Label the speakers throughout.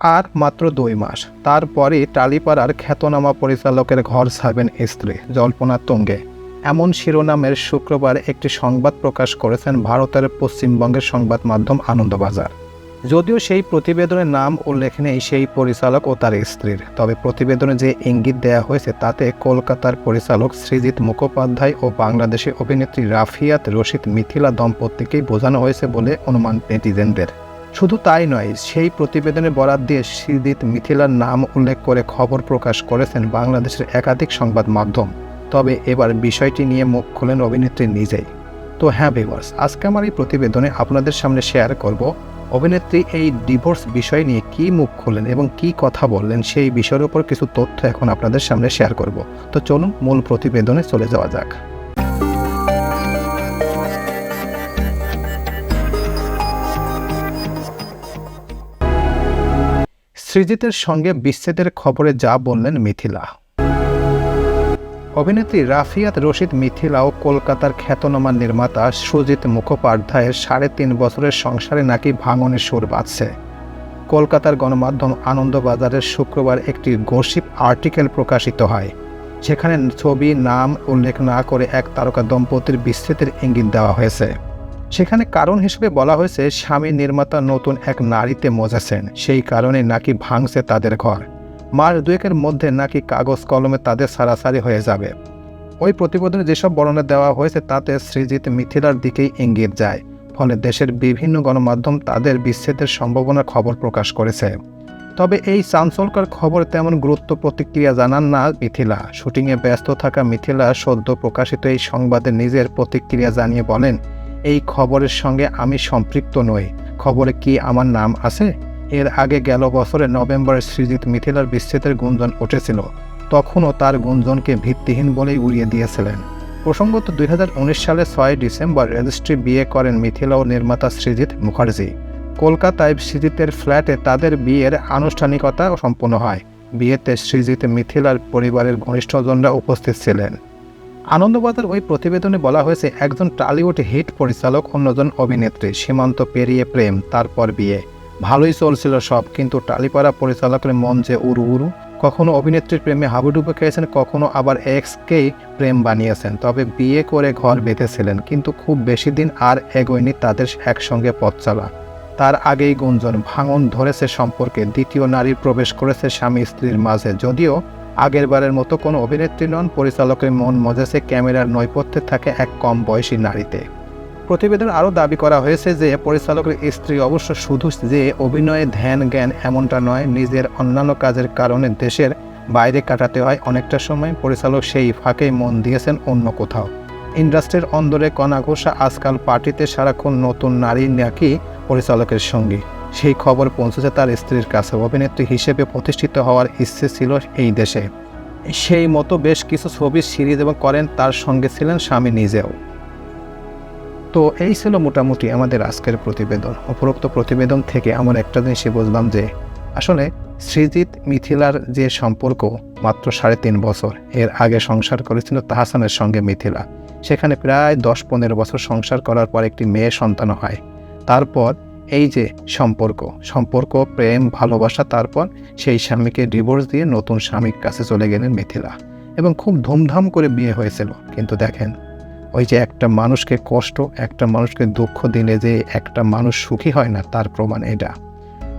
Speaker 1: আর মাত্র দুই মাস। তারপরে টালিপাড়ার খ্যাতনামা পরিচালকের ঘর ছাড়বেন স্ত্রী জল্পনা তুঙ্গে। এমন শিরোনামের শুক্রবার একটি সংবাদ প্রকাশ করেছেন ভারতের পশ্চিমবঙ্গের সংবাদ মাধ্যম আনন্দবাজার। যদিও সেই প্রতিবেদনের নাম উল্লেখ নেই সেই পরিচালক ও তার স্ত্রীর। তবে প্রতিবেদনে যে ইঙ্গিত দেয়া হয়েছে তাতে কলকাতার পরিচালক সৃজিত মুখোপাধ্যায় ও বাংলাদেশি অভিনেত্রী রাফিয়াত রশিদ মিথিলা দম্পতিকেই বোঝানো হয়েছে বলে অনুমান নেটিজেনদের। শুধু তাই নয়, সেই প্রতিবেদনে বরাত দিয়ে সৃজিত মিথিলার নাম উল্লেখ করে খবর প্রকাশ করেছেন বাংলাদেশের একাধিক সংবাদ মাধ্যম। তবে এবার বিষয়টি নিয়ে মুখ খোলেন অভিনেত্রী নিজেই। তো হ্যাঁ ভিউয়ার্স, আজকে আমার এই প্রতিবেদনে আপনাদের সামনে শেয়ার করব অভিনেত্রী এই ডিভোর্স বিষয় নিয়ে কি মুখ খোলেন এবং কি কথা বললেন সেই বিষয়ের উপর কিছু তথ্য এখন আপনাদের সামনে শেয়ার করব। তো চলুন মূল প্রতিবেদনে চলে যাওয়া যাক। সৃজিতের সঙ্গে বিচ্ছেদের খবরে যা বললেন মিথিলা। অভিনেত্রী রাফিয়াত রশিদ মিথিলা ও কলকাতার খ্যাতনামা নির্মাতা সুজিত মুখোপাধ্যায়ের সাড়ে তিন বছরের সংসারে নাকি ভাঙনের সুর বাজছে। কলকাতার গণমাধ্যম আনন্দবাজারের শুক্রবার একটি গসিপ আর্টিকেল প্রকাশিত হয় সেখানে ছবি, নাম উল্লেখ না করে এক তারকা দম্পতির বিচ্ছেদের ইঙ্গিত দেওয়া হয়েছে। সেখানে কারণ হিসেবে বলা হয়েছে, স্বামী নির্মাতা নতুন এক নারীতে মজেছেন। সেই কারণে নাকি ভাঙছে তাদের ঘর। মাস দুয়েকের মধ্যে নাকি কাগজ কলমে তাদের সারাসারি হয়ে যাবে। ওই প্রতিবেদনে যেসব বর্ণনা দেওয়া হয়েছে, তাতে সৃজিত মিথিলার দিকেই ইঙ্গিত যায়। ফলে দেশের বিভিন্ন গণমাধ্যম তাদের বিচ্ছেদের সম্ভাবনার খবর প্রকাশ করেছে। তবে এই চাঞ্চলকর খবর তেমন গুরুত্ব প্রতিক্রিয়া জানান না মিথিলা। শুটিংয়ে ব্যস্ত থাকা মিথিলা সদ্য প্রকাশিত এই সংবাদে নিজের প্রতিক্রিয়া জানিয়ে বলেন এই খবরের সঙ্গে আমি সম্পৃক্ত নই। খবরে কি আমার নাম আছে? এর আগে গেল বছরে নভেম্বরে সৃজিত মিথিলার বিচ্ছেদের গুঞ্জন উঠেছিল। তখনও তার গুঞ্জনকে ভিত্তিহীন বলেই উড়িয়ে দিয়েছিলেন। প্রসঙ্গত দুই হাজার উনিশ সালে ছয় ডিসেম্বর রেজিস্ট্রি বিয়ে করেন মিথিলা ও নির্মাতা সৃজিত মুখার্জি। কলকাতায় সৃজিতের ফ্ল্যাটে তাদের বিয়ের আনুষ্ঠানিকতা সম্পন্ন হয়। বিয়েতে সৃজিত মিথিলার পরিবারের ঘনিষ্ঠজনরা উপস্থিত ছিলেন। আনন্দবাজার ওই প্রতিবেদনে বলা হয়েছে, একজন টালিউড হিট পরিচালক, অন্যজন অভিনেত্রী। সীমান্ত পেরিয়ে প্রেম, তারপর বিয়ে। ভালোই চলছিল সব, কিন্তু টালিপাড়া পরিচালকের মন যে উরু উরু কখনো অভিনেত্রীর প্রেমে হাবুডুবু খেয়েছেন, কখনো আবার এক্সকেই প্রেম বানিয়েছেন। তবে বিয়ে করে ঘর বেঁধেছিলেন, কিন্তু খুব বেশি দিন আর এগোয়নি তাদের একসঙ্গে পথ চলা। তার আগেই গুঞ্জন, ভাঙন ধরেছে সম্পর্কে। দ্বিতীয় নারীর প্রবেশ করেছে স্বামী স্ত্রীর মাঝে, যদিও আগের বারের মতো কোনো অভিনেত্রী নন, পরিচালকের মন মজেছে ক্যামেরার নৈপথ্যে থাকে এক কম বয়সী নারীতে। প্রতিবেদন আরও দাবি করা হয়েছে যে, পরিচালকের স্ত্রী অবশ্য শুধু যে অভিনয়ে ধ্যান, জ্ঞান এমনটা নয়, নিজের অন্যান্য কাজের কারণে দেশের বাইরে কাটাতে হয় অনেকটা সময়। পরিচালক সেই ফাঁকে মন দিয়েছেন অন্য কোথাও। ইন্ডাস্ট্রির অন্দরে কণা ঘোষা আজকাল পার্টিতে সারাক্ষণ নতুন নারী নাকি পরিচালকের সঙ্গী। সেই খবর পৌঁছেছে তার স্ত্রীর কাছে। অভিনেত্রী হিসেবে প্রতিষ্ঠিত হওয়ার ইচ্ছে ছিল এই দেশে। সেই মতো বেশ কিছু ছবি, সিরিজ এবং করেন তার সঙ্গে ছিলেন স্বামী নিজেও। তো এই ছিল মোটামুটি আমাদের আজকের প্রতিবেদন। উপরোক্ত প্রতিবেদন থেকে আমার একটা জিনিসই বুঝলাম যে, আসলে সৃজিত মিথিলার যে সম্পর্ক মাত্র সাড়ে তিন বছর, এর আগে সংসার করেছিল তাহাসানের সঙ্গে মিথিলা। সেখানে প্রায় দশ পনেরো বছর সংসার করার পর একটি মেয়ে সন্তান হয়। তারপর এই যে সম্পর্ক সম্পর্ক, প্রেম, ভালোবাসা, তারপর সেই স্বামীকে ডিভোর্স দিয়ে নতুন স্বামীর কাছে চলে গেলেন মিথিলা। এবং খুব ধুমধাম করে বিয়ে হয়েছিল। কিন্তু দেখেন, ওই যে একটা মানুষকে কষ্ট, একটা মানুষকে দুঃখ দিলে যে একটা মানুষ সুখী হয় না, তার প্রমাণ এটা।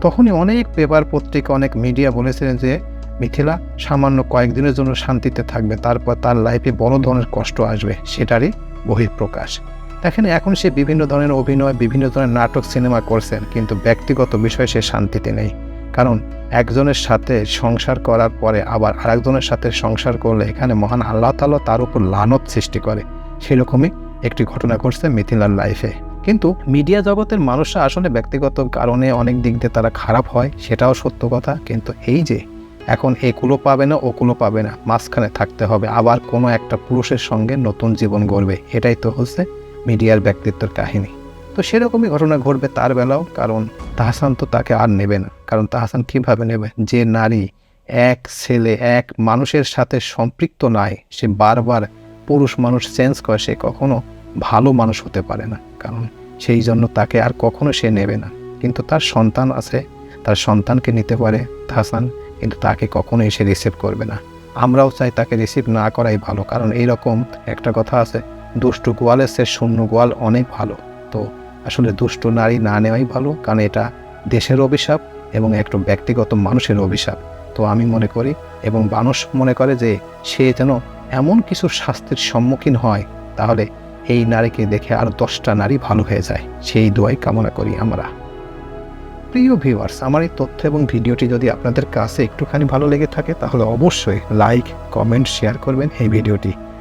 Speaker 1: তখনই অনেক পেপার পত্রিকা, অনেক মিডিয়া বলেছিলেন যে, মিথিলা, সামান্য কয়েকদিনের জন্য শান্তিতে থাকবে, তারপর তার লাইফে বড় ধরনের কষ্ট আসবে। সেটারই বহিঃপ্রকাশ। দেখেন, এখন সে বিভিন্ন ধরনের অভিনয়, বিভিন্ন ধরনের নাটক, সিনেমা করছেন কিন্তু ব্যক্তিগত বিষয়ে সে শান্তিতে নেই। কারণ একজনের সাথে সংসার করার পরে আবার আরেকজনের সাথে সংসার করলে এখানে মহান আল্লাহ তালা তার উপর লানত সৃষ্টি করে। সেরকমই একটি ঘটনা ঘটছে মিথিলার লাইফে। কিন্তু মিডিয়া জগতের মানুষরা আসলে ব্যক্তিগত কারণে অনেক দিক দিয়ে তারা খারাপ হয়, সেটাও সত্য কথা। কিন্তু এই যে এখন একুলো পাবে না ওকুলো পাবে না, মাঝখানে থাকতে হবে, আবার কোনো একটা পুরুষের সঙ্গে নতুন জীবন গড়বে, এটাই তো হচ্ছে মিডিয়ার ব্যক্তিত্বের কাহিনী। তো সেরকমই ঘটনা ঘটবে তার বেলাও, কারণ তাহসান তো তাকে আর নেবে না। কারণ তাহসান কীভাবে নেবে? যে নারী এক ছেলে, এক মানুষের সাথে সম্পৃক্ত নয় সে বারবার পুরুষ মানুষ চেঞ্জ করে, সে কখনো ভালো মানুষ হতে পারে না। কারণ সেই জন্য তাকে আর কখনো সে নেবে না। কিন্তু তার সন্তান আছে, তার সন্তানকে নিতে পারে হাসান কিন্তু তাকে কখনো এসে রিসিভ করবে না। আমরাও চাই তাকে রিসিভ না করাই ভালো, কারণ এইরকম একটা কথা আছে দুষ্টু গোয়ালের সে শূন্য গোয়াল অনেক ভালো। তো আসলে দুষ্ট নারী না নেওয়াই ভালো, কারণ এটা দেশের অভিশাপ এবং একটু ব্যক্তিগত মানুষের অভিশাপ। তো আমি মনে করি এবং মানুষ মনে করে যে সে যেন এমন কিছু শাস্তির সম্মুখীন হয়, তাহলে এই নারীকে দেখে আর দশটা নারী ভালো হয়ে যায়। সেই দোয়াই কামনা করি আমরা। প্রিয় ভিউয়ার্স আমার এই তথ্য এবং ভিডিওটি যদি আপনাদের কাছে একটুখানি ভালো লেগে থাকে, তাহলে অবশ্যই লাইক কমেন্ট শেয়ার করবেন এই ভিডিওটি।